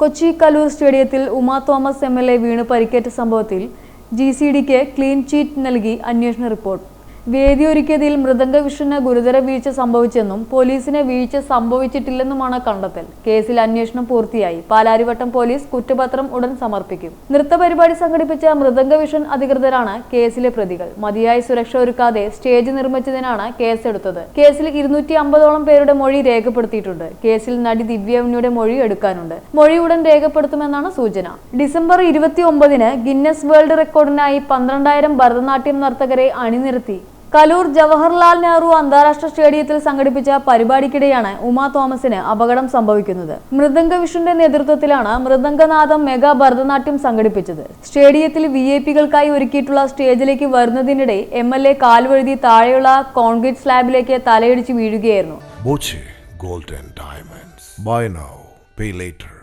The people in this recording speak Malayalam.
കൊച്ചി കലൂർ സ്റ്റേഡിയത്തിൽ Uma Thomas M L A വീണ് പരിക്കേറ്റ സംഭവത്തിൽ ജി സി ഡിക്ക് ക്ലീൻ ചീറ്റ് നൽകി അന്വേഷണ റിപ്പോർട്ട്. വേദിയൊരുക്കിയതിൽ മൃദംഗ വിഷ്ണുന് ഗുരുതര വീഴ്ച സംഭവിച്ചെന്നും പോലീസിന് വീഴ്ച സംഭവിച്ചിട്ടില്ലെന്നുമാണ് കണ്ടെത്തൽ. കേസിൽ അന്വേഷണം പൂർത്തിയായി. പാലാരിവട്ടം പോലീസ് കുറ്റപത്രം ഉടൻ സമർപ്പിക്കും. നൃത്തപരിപാടി സംഘടിപ്പിച്ച മൃദംഗ വിഷൻ അധികൃതരാണ് കേസിലെ പ്രതികൾ. മതിയായ സുരക്ഷ ഒരുക്കാതെ സ്റ്റേജ് നിർമ്മിച്ചതിനാണ് കേസെടുത്തത്. കേസിൽ ഇരുന്നൂറ്റി അമ്പതോളം പേരുടെ മൊഴി രേഖപ്പെടുത്തിയിട്ടുണ്ട്. കേസിൽ നടി ദിവ്യവനിയുടെ മൊഴി എടുക്കാനുണ്ട്. മൊഴി ഉടൻ രേഖപ്പെടുത്തുമെന്നാണ് സൂചന. ഡിസംബർ ഇരുപത്തി ഒമ്പതിന് ഗിന്നസ് വേൾഡ് റെക്കോർഡിനായി പന്ത്രണ്ടായിരം ഭരതനാട്യം നർത്തകരെ അണിനിരത്തി കലൂർ ജവഹർലാൽ നെഹ്റു അന്താരാഷ്ട്ര സ്റ്റേഡിയത്തിൽ സംഘടിപ്പിച്ച പരിപാടിക്കിടെയാണ് ഉമാ തോമസിന് അപകടം സംഭവിക്കുന്നത്. മൃദംഗ വിഷുന്റെ നേതൃത്വത്തിലാണ് മൃദംഗനാഥം മെഗാ ഭരതനാട്യം സംഘടിപ്പിച്ചത്. സ്റ്റേഡിയത്തിൽ വി ഐ പികൾക്കായി ഒരുക്കിയിട്ടുള്ള സ്റ്റേജിലേക്ക് വരുന്നതിനിടെ എം എൽ എ കാൽവഴുതി താഴെയുള്ള കോൺക്രീറ്റ് സ്ലാബിലേക്ക് തലയിടിച്ച് വീഴുകയായിരുന്നു. Golden diamonds buy now pay later.